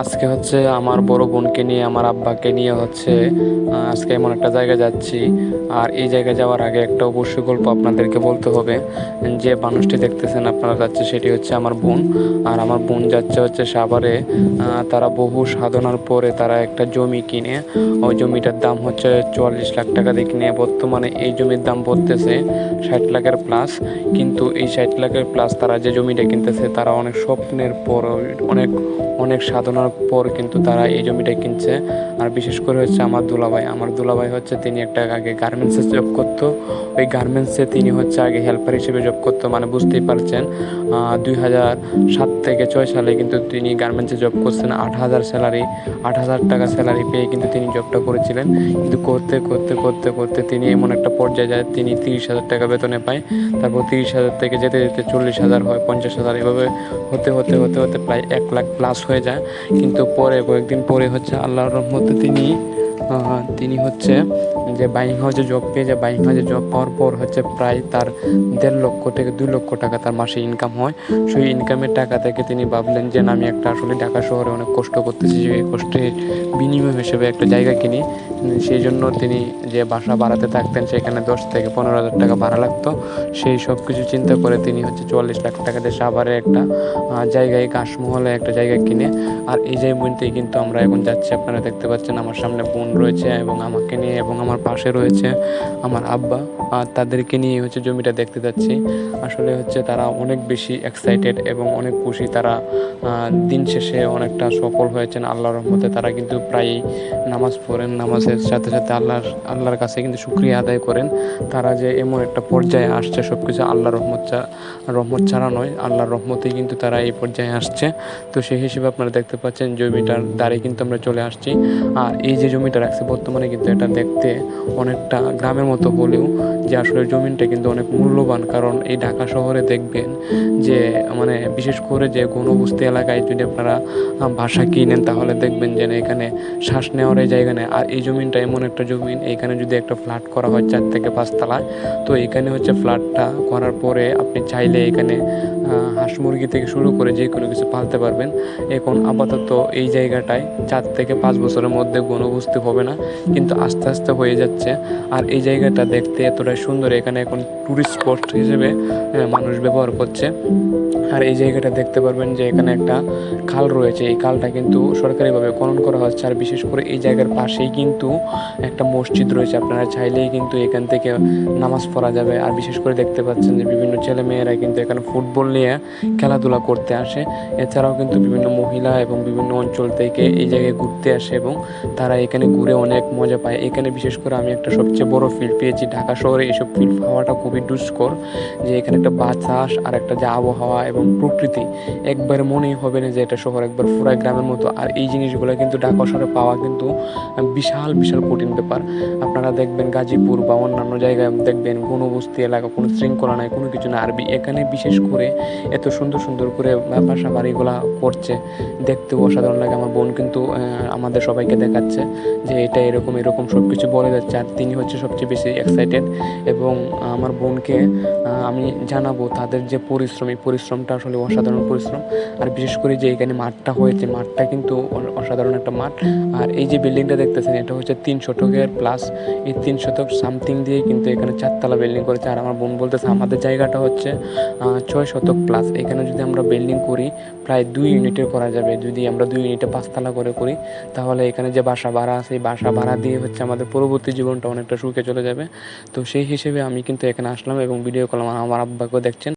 আজকে হচ্ছে আমার বড় বোনকে নিয়ে, আমার আব্বাকে নিয়ে হচ্ছে আজকে এমন একটা জায়গায় যাচ্ছি। আর এই জায়গায় যাওয়ার আগে একটা অবশ্যই গল্প আপনাদেরকে বলতে হবে। যে মানুষটি দেখতেছেন, আপনারা যাচ্ছে সেটি হচ্ছে আমার বোন। আর আমার বোন যাচ্ছে হচ্ছে সাভারে তারা বহু সাধনার পরে তারা একটা জমি কিনে, ওই জমিটার দাম হচ্ছে চুয়াল্লিশ লাখ টাকা দিয়ে কিনে, বর্তমানে এই জমির দাম পড়তেছে ষাট লাখের প্লাস কিন্তু এই ষাট লাখের প্লাস তারা যে জমিটা কিনতেছে, তারা অনেক স্বপ্নের পর, অনেক অনেক সাধনার পর কিন্তু তারা এই জমিটা কিনছে। আর বিশেষ করে হচ্ছে আমার দুলাভাই। আমার দুলাভাই হচ্ছে তিনি একটা আগে গার্মেন্টসে জব করতো। ওই গার্মেন্টসে তিনি হচ্ছে আগে হেল্পার হিসেবে জব করতো। মানে বুঝতেই পারছেন দুই হাজার সাত থেকে ছয় সালে কিন্তু তিনি গার্মেন্টসে জব করছেন। আট হাজার স্যালারি আট হাজার টাকা স্যালারি পেয়ে কিন্তু তিনি জবটা করেছিলেন। কিন্তু করতে করতে করতে করতে তিনি এমন একটা পর্যায়ে যায়, তিনি তিরিশ হাজার টাকা বেতনে পায়। তারপর তিরিশ হাজার থেকে যেতে যেতে চল্লিশ হাজার হয়, পঞ্চাশ হাজার। এভাবে হতে হতে হতে হতে প্রায় এক লাখ প্লাস হয়ে যায়। কিন্তু পরে, কয়েকদিন পরে হচ্ছে আল্লাহর রহমতে তিনি তিনি হচ্ছে যে বাইং হাউসে জব পেয়ে যায়। বাইং হাউসে জব পাওয়ার পর হচ্ছে প্রায় তার দেড় লক্ষ থেকে দুই লক্ষ টাকা তার মাসে ইনকাম হয়। সেই ইনকামের টাকা থেকে তিনি ভাবলেন যে আমি একটা আসলে ঢাকা শহরে অনেক কষ্ট করতেছি, যে কষ্টের বিনিময় হিসেবে একটা জায়গা কিনি। সেই জন্য তিনি যে বাসা বাড়াতে থাকতেন, সেখানে দশ থেকে পনেরো হাজার টাকা ভাড়া লাগতো। সেই সব কিছু চিন্তা করে তিনি হচ্ছে চুয়াল্লিশ লাখ টাকা দিয়ে সাভারে একটা জায়গায় কাশমহলে একটা জায়গা কিনে। আর এই জায়গাতেই কিন্তু আমরা এখন যাচ্ছি, আপনারা দেখতে পাচ্ছেন আমার সামনে বোন রয়েছে এবং আমাকে নিয়ে এবং আমার পাশে রয়েছে আমার আব্বা। আর তাদেরকে নিয়ে হচ্ছে জমিটা দেখতে যাচ্ছি। আসলে হচ্ছে তারা অনেক বেশি এক্সাইটেড এবং অনেক খুশি। তারা দিন শেষে অনেকটা সফল হয়েছেন, আল্লাহর রহমতে। তারা কিন্তু প্রায়ই নামাজ পড়েন নামাজের সাথে সাথে আল্লাহর আল্লাহর কাছে কিন্তু শুক্রিয়া আদায় করেন। তারা যে এমন একটা পর্যায়ে আসছে সব কিছু আল্লাহর রহমত রহমত ছাড়া নয়, আল্লাহর রহমতেই কিন্তু তারা এই পর্যায়ে আসছে। তো সেই হিসেবে আপনারা দেখতে পাচ্ছেন, জমিটার দ্বারে কিন্তু আমরা চলে আসছি। আর এই যে জমিটা রাখছে, বর্তমানে কিন্তু এটা দেখতে অনেকটা গ্রামের মতো হলেও যে আসলে জমিনটা কিন্তু অনেক মূল্যবান। কারণ এই ঢাকা শহরে দেখবেন যে মানে বিশেষ করে যে কোনো ঘনবস্তি এলাকায় যদি আপনারা বাসা কিনেন, তাহলে দেখবেন যে এখানে শ্বাস নেওয়ার এই জায়গা নেই। আর এই জমিনটা এমন একটা জমিন, এখানে যদি একটা ফ্ল্যাট করা হয় চার থেকে পাঁচতলায় তো এখানে হচ্ছে ফ্ল্যাটটা করার পরে আপনি চাইলে এখানে হাঁস মুরগি থেকে শুরু করে যে কোনো কিছু পালতে পারবেন। এখন আপাতত এই জায়গাটায় চার থেকে পাঁচ বছরের মধ্যে ঘনবস্তি হবে না, কিন্তু আস্তে আস্তে হয়ে যাচ্ছে। আর এই জায়গাটা দেখতে এতটাই সুন্দর, এখানে এখন ট্যুরিস্ট স্পট হিসেবে মানুষ ব্যবহার করছে। আর এই জায়গাটা দেখতে পারবেন যে এখানে একটা খাল রয়েছে। এই খালটা কিন্তু সরকারিভাবে খনন করা হচ্ছে আর বিশেষ করে এই জায়গার পাশেই কিন্তু একটা মসজিদ রয়েছে। আপনারা চাইলেই কিন্তু এখান থেকে নামাজ পড়া যাবে। আর বিশেষ করে দেখতে পাচ্ছেন যে বিভিন্ন ছেলে মেয়েরা কিন্তু এখানে ফুটবল নিয়ে খেলাধুলা করতে আসে। এছাড়াও কিন্তু বিভিন্ন মহিলা এবং বিভিন্ন অঞ্চল থেকে এই জায়গায় ঘুরতে আসে এবং তারা এখানে ঘুরে অনেক মজা পায়। এখানে বিশেষ করে আমি একটা সবচেয়ে বড় ফিল্ড পেয়েছি ঢাকা শহরে। এইসব ফিল্ড পাওয়াটা খুবই দুষ্কর যে এখানে একটা বাতাস আর একটা যে আবহাওয়া এবং প্রকৃতি, একবার মনেই হবে না যে এটা শহর একবার পুরা গ্রামের মতো। আর এই জিনিসগুলো কিন্তু ঢাকা শহরে পাওয়া কিন্তু বিশাল বিশাল কঠিন ব্যাপার। আপনারা দেখবেন গাজীপুর বা অন্যান্য জায়গায় দেখবেন কোনো বস্তি এলাকা, কোনো শৃঙ্খলা নাই, কোনো কিছু না আরবি এখানে বিশেষ করে এত সুন্দর সুন্দর করে বাসা বাড়িগুলা করছে। দেখতেও অসাধারণ লাগে। আমার বোন কিন্তু আমাদের সবাইকে দেখাচ্ছে যে এটা এরকম এরকম সব কিছু বলে যাচ্ছে। আর তিনি হচ্ছে সবচেয়ে বেশি এক্সাইটেড এবং আমার বোনকে আমি জানাব তাদের যে পরিশ্রম। এই পরিশ্রমটা আসলে অসাধারণ পরিশ্রম। আর বিশেষ করে যে এখানে মাঠটা হয়েছে, মাঠটা কিন্তু অসাধারণ একটা মাঠ। আর এই যে বিল্ডিংটা দেখতেছেন, এটা হচ্ছে তিন শতকের প্লাস এই তিন শতক সামথিং দিয়ে কিন্তু এখানে চারতলা বিল্ডিং করেছে। আর আমার বোন বলতেছে, আমাদের জায়গাটা হচ্ছে ছয় শতক প্লাস এখানে যদি আমরা বিল্ডিং করি, প্রায় দুই ইউনিটের করা যাবে। যদি আমরা দুই ইউনিটে পাঁচতলা করে করি, তাহলে এখানে যে বাসা ভাড়া আছে, এই বাসা ভাড়া দিয়ে হচ্ছে আমাদের পরবর্তী জীবনটা অনেকটা সুখে চলে যাবে। তো সেই হিসেবে আমি কিন্তু এখানে আসলাম এবং ভিডিও করলাম আমার আব্বাকেও দেখছেন।